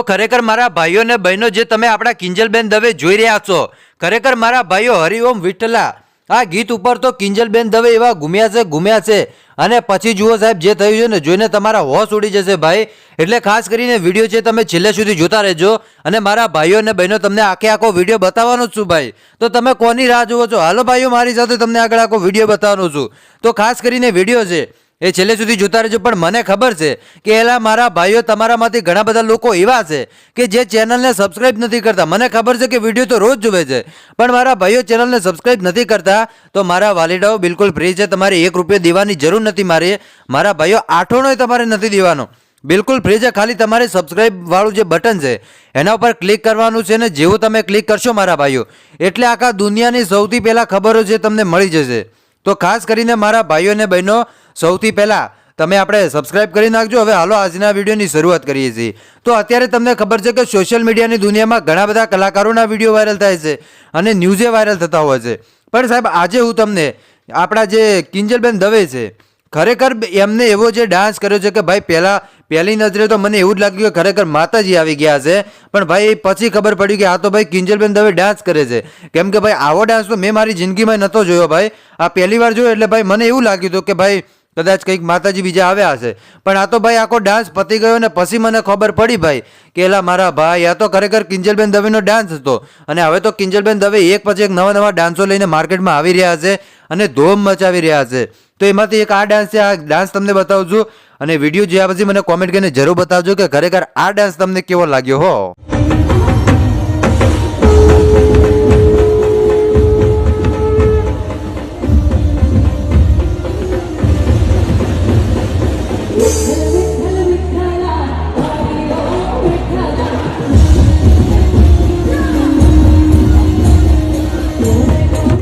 તો ખરેખર મારા ભાઈઓ અને બહેનો જે તમે આપણા કિંજલબેન દવે જોઈ રહ્યા છો, ખરેખર મારા ભાઈઓ હરિઓમ વિઠ્ઠલા, આ ગીત ઉપર તો કિંજલબેન દવે એવા ગુમ્યા છે ગુમ્યા છે. અને પછી જુઓ સાહેબ, જે થયું છે ને, જોઈને તમારા હોશ ઉડી જશે ભાઈ. એટલે ખાસ કરીને વીડિયો છે તમે છેલ્લે સુધી જોતા રહેજો. અને મારા ભાઈઓ અને બહેનો, તમને આખે આખો વીડિયો બતાવવાનો જ છું ભાઈ. તો તમે કોની રાહ જુઓ છો? હાલો ભાઈઓ, મારી સાથે તમને આગળ આખો વીડિયો બતાવવાનો છું. તો ખાસ કરીને વીડિયો છે એ છેલ્લે સુધી જોતા રહેજો, પણ મને ખબર છે કે એલા મારા ભાઈઓ તમારામાંથી ઘણા બધા લોકો એવા છે કે જે ચેનલને સબસ્ક્રાઇબ નથી કરતા. મને ખબર છે કે વીડિયો તો રોજ જુએ છે, પણ મારા ભાઈઓ ચેનલને સબસ્ક્રાઇબ નથી કરતા, તો મારા વાલીડાઓ બિલકુલ ફ્રી છે, તમારે એક રૂપિયો દેવાની જરૂર નથી મારે. મારા ભાઈઓ આઠોણોય તમારે નથી દેવાનો. બિલકુલ ફ્રી છે, ખાલી તમારે સબસ્ક્રાઇબ વાળું જે બટન છે, એના ઉપર ક્લિક કરવાનું છે ને જેવું તમે ક્લિક કરશો મારા ભાઈઓ, એટલે આખા દુનિયાની સૌથી પહેલાં ખબરો છે તમને મળી જશે. તો ખાસ કરીને મારા ભાઈઓ અને બહેનો સૌથી પહેલાં તમે આપણે સબસ્ક્રાઇબ કરી નાખજો. હવે હાલો આજના વિડીયોની શરૂઆત કરીએ છીએ. તો અત્યારે તમને ખબર છે કે સોશિયલ મીડિયાની દુનિયામાં ઘણા બધા કલાકારોના વીડિયો વાયરલ થાય છે અને ન્યૂઝે વાયરલ થતા હોય છે. પણ સાહેબ, આજે હું તમને આપણા જે કિંજલબેન દવે છે, ખરેખર એમને એવો જે ડાન્સ કર્યો છે કે ભાઈ પહેલાં, પહેલી નજરે તો મને એવું જ લાગ્યું કે ખરેખર માતાજી આવી ગયા છે. પણ ભાઈ પછી ખબર પડી કે આ તો ભાઈ કિંજલબેન દવે ડાન્સ કરે છે. કેમ કે ભાઈ આવો ડાન્સ તો મેં મારી જિંદગીમાં નહોતો જોયો ભાઈ. આ પહેલી વાર જોયો એટલે ભાઈ મને એવું લાગ્યું હતું કે ભાઈ કદાચ કંઈક માતાજી બીજા આવ્યા હશે. પણ આ તો ભાઈ આખો ડાન્સ પતી ગયો ને પછી મને ખબર પડી ભાઈ કે એલા મારા ભાઈ, આ તો ખરેખર કિંજલબેન દવેનો ડાન્સ હતો. અને હવે તો કિંજલબેન દવે એક પછી એક નવા નવા ડાન્સો લઈને માર્કેટમાં આવી રહ્યા છે અને ધૂમ મચાવી રહ્યા છે. તો એમાંથી એક આ ડાન્સ છે, આ ડાન્સ તમને બતાવું છું અને વીડિયો જોયા પછી મને કોમેન્ટ કરીને જરૂર બતાવજો કે ખરેખર આ ડાન્સ તમને કેવો લાગ્યો, હો.